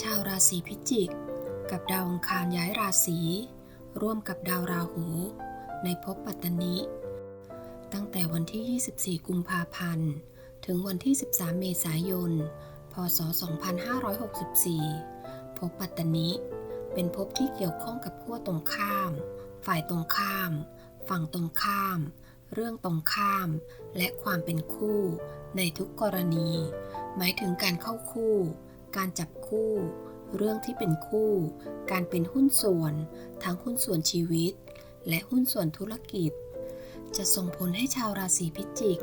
ชาวราศีพิจิก กับดาวอังคารย้ายราศีร่วมกับดาวราหู ในภพปัตตนิ ตั้งแต่วันที่ 24 กุมภาพันธ์ ถึงวันที่ 13 เมษายน พศ 2564 ภพปัตตนิ เป็นภพที่เกี่ยวข้องกับขั้วตรงข้าม ฝ่ายตรงข้าม ฝั่งตรงข้าม เรื่องตรงข้าม และความเป็นคู่ ในทุกกรณี หมายถึงการเข้าคู่ การจับคู่ เรื่องที่เป็นคู่ การเป็นหุ้นส่วน ทั้งหุ้นส่วนชีวิต และหุ้นส่วนธุรกิจ จะส่งผลให้ชาวราศีพิจิก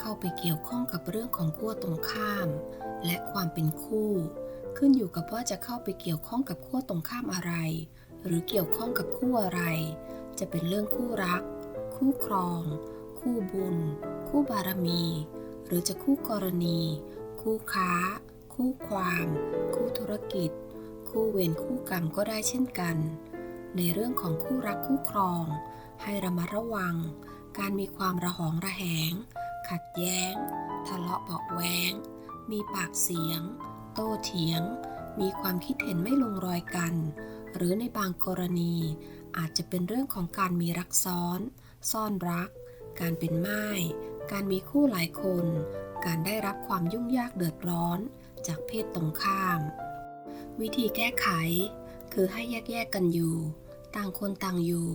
เข้าไปเกี่ยวข้องกับเรื่องของขั้วตรงข้าม และความเป็นคู่ ขึ้นอยู่กับว่าจะเข้าไปเกี่ยวข้องกับขั้วตรงข้ามอะไร หรือเกี่ยวข้องกับคู่อะไร จะเป็นเรื่องคู่รัก คู่ครอง คู่บุญ คู่บารมี หรือจะคู่กรณี คู่ค้า คู่ความ คู่ธุรกิจ คู่เวรคู่กรรมก็ได้เช่นกัน ในเรื่องของคู่รักคู่ครอง ให้ระมัดระวัง การมีความระหองระแหง ขัดแย้ง ทะเลาะเบาะแว้งมีปากเสียง โต้เถียง มีความคิดเห็นไม่ลงรอยกัน หรือในบางกรณีอาจจะเป็นเรื่องของการมีรักซ้อน ซ่อนรัก การเป็นไม้การมีคู่หลายคน การได้รับความยุ่งยากเดือดร้อนจากเพศตรงข้าม วิธีแก้ไข คือให้แยกแยกกันอยู่ ต่างคนต่างอยู่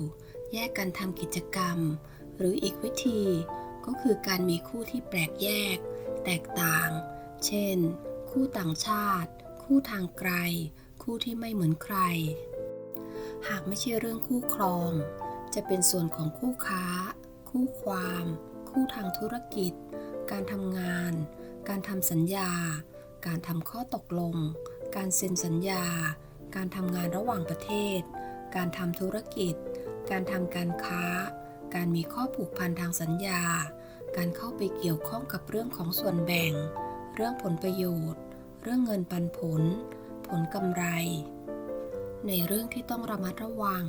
แยกกันทำกิจกรรม หรืออีกวิธีก็คือการมีคู่ที่แปลกแยก แตกต่าง เช่น คู่ต่างชาติ คู่ทางไกล คู่ที่ไม่เหมือนใคร หากไม่ใช่เรื่องคู่ครอง จะเป็นส่วนของคู่ค้า คู่ความ คู่ทางธุรกิจ การทำงาน การทำสัญญา การทำข้อตกลง การเซ็นสัญญา การทำงานระหว่างประเทศ การทำธุรกิจ การทำการค้า การมีข้อผูกพันทางสัญญา การเข้าไปเกี่ยวข้องกับเรื่องของส่วนแบ่ง เรื่องผลประโยชน์ เรื่องเงินปันผล ผลกำไร ในเรื่องที่ต้องระมัดระวัง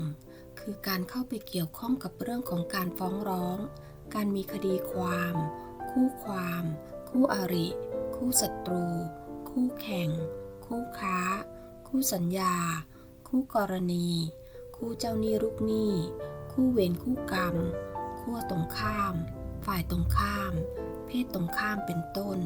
คือการเข้าไปเกี่ยวข้องกับเรื่องของการฟ้องร้อง การมีคดีความ คู่ความ คู่อริ คู่ศัตรู คู่แข่ง คู่ค้า คู่สัญญา คู่กรณี คู่เจ้าหนี้ลูกหนี้ คู่เวรคู่กรรมขั้วตรงข้าม ฝ่ายตรงข้าม เพศตรงข้ามเป็นต้น